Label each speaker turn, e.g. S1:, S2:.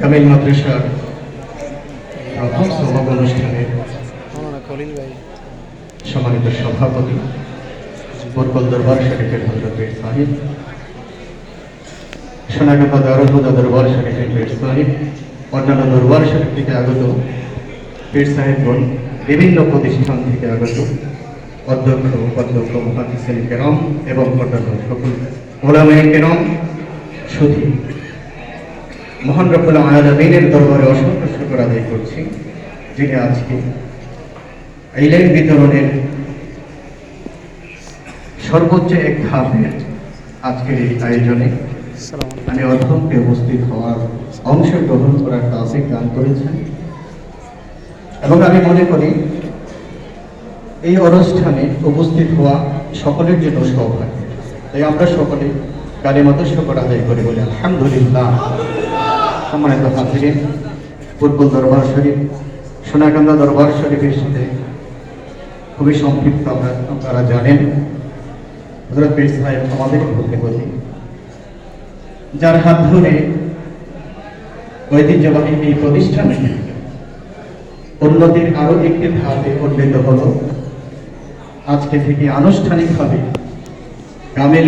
S1: কামিল মাদ্রাসার প্রথম
S2: খলিল ভাই
S1: সম্মানিত সভাপতি বরকল দরবার শরীফের হজরত পীর সাহিব সোনাগাপা দারুলহুদা দরবার শরীফের পেট সাহিব, অন্যান্য দরবার শরীফ থেকে আগত পীর সাহেবগণ, বিভিন্ন প্রতিষ্ঠান থেকে আগত অধ্যক্ষ, উপাধ্যক্ষ মহাদিসেন কেরম এবং অন্যান্য সকল ওলামায়ে কেরম সুধী মহান রব্বুল আলামিনের দরবারে অসংখ্য শুকর আদায় করছি, যিনি আজকে ইলেন বিতরণের সর্বোচ্চ এক ধাপের আজকের এই আয়োজনে আমি অধ্যক্ষে উপস্থিত হওয়ার অংশগ্রহণ করার তাফিক দান করেছেন। এবং আমি মনে করি, এই অনুষ্ঠানে উপস্থিত হওয়া সকলের জন্য সৌভাগ্য। তাই আমরা সকলে কালী মতো শকর আদায় করে বলি আলহামদুলিল্লাহ। সম্মানিত হাজিরিন পূর্ব দরবার শরীফ সোনাকান্দা দরবার শরীফের সাথে খুবই সম্পৃক্ত আপনারা জানেন। হজরত পীর সাহেব আমাদের বলি যার হাত ধরে ঐতিহ্যবাহী এই প্রতিষ্ঠানে উন্নতির আরও একটি ধাপে উন্নীত হলো। আজকে থেকে আনুষ্ঠানিকভাবে কামেল